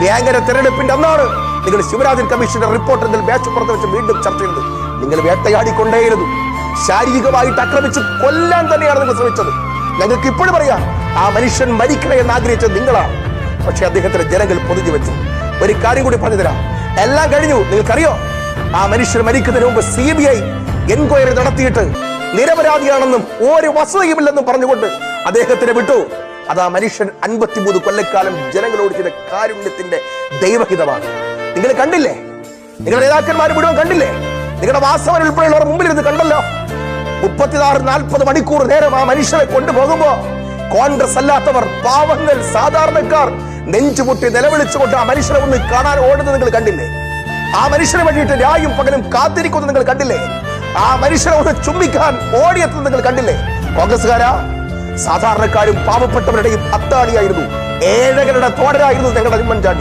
വേങ്ങര തെരഞ്ഞെടുപ്പിന്റെ അന്നാണ് നിങ്ങൾ ശിവരാജൻ കമ്മീഷന്റെ റിപ്പോർട്ട് ബാച്ച് മേശപ്പുറത്ത് വെച്ച് വീണ്ടും ചർച്ച ചെയ്തത്. നിങ്ങൾ വേട്ടയാടിക്കൊണ്ടേയിരുന്നു. ശാരീരികമായിട്ട് ആക്രമിച്ച് കൊല്ലാൻ തന്നെയാണ് നിങ്ങൾ ശ്രമിച്ചത്. ഞങ്ങൾക്ക് ഇപ്പോഴും പറയാം ആ മനുഷ്യൻ മരിക്കണേ എന്ന് ആഗ്രഹിച്ചത് നിങ്ങളാണ്. പക്ഷെ അദ്ദേഹത്തിന്റെ ജനങ്ങൾ പൊതിഞ്ഞു വെച്ചു. ഒരു കാര്യം കൂടി പറഞ്ഞു തരാം എല്ലാം കഴിഞ്ഞു നിങ്ങൾക്കറിയോ? ആ മനുഷ്യൻ മരിക്കുന്നതിന് മുമ്പ് സി ബി ഐ എൻക്വയറി നടത്തിയിട്ട് നിരപരാധിയാണെന്നും ഒരു വസ്തുതയുമില്ലെന്നും പറഞ്ഞുകൊണ്ട് അദ്ദേഹത്തിനെ വിട്ടു. അത് ആ മനുഷ്യൻ അൻപത്തിമൂന്ന് കൊല്ലക്കാലം ജനങ്ങളോട് ചെയ്ത കാരുണ്യത്തിന്റെ ദൈവഹിതമാണ്. നിങ്ങൾ കണ്ടില്ലേ? നിങ്ങളുടെ നേതാക്കന്മാർ മുഴുവൻ കണ്ടില്ലേ? നിങ്ങളുടെ വാസവൻ ഉൾപ്പെടെയുള്ളവർ മുമ്പിൽ ഇരുന്ന് കണ്ടല്ലോ? മുപ്പത്തിനാറ് നാൽപ്പത് മണിക്കൂർ നേരം ആ മനുഷ്യനെ കൊണ്ടുപോകുമ്പോ കോൺഗ്രസ് അല്ലാത്തവർ പാവങ്ങൾ സാധാരണക്കാർ നെഞ്ചുമുട്ടി നിലവിളിച്ചുകൊണ്ട് ആ മനുഷ്യനെ ഒന്ന് കാണാൻ ഓടുന്നത് നിങ്ങൾ കണ്ടില്ലേ? ആ മനുഷ്യനെ വേണ്ടിയിട്ട് രായും പകലും കാത്തിരിക്കുന്നത് നിങ്ങൾ കണ്ടില്ലേ? ആ മനുഷ്യനെ ഒന്ന് ചുംബിക്കാൻ ഓടിയെത്തുന്നത് നിങ്ങൾ കണ്ടില്ലേ? കോൺഗ്രസ്സുകാരാ സാധാരണക്കാരും പാവപ്പെട്ടവരുടെയും അത്താണിയായിരുന്നു. ഏഴകരുടെ തോടരായിരുന്നു ഞങ്ങളുടെ ഉമ്മൻചാണ്ടി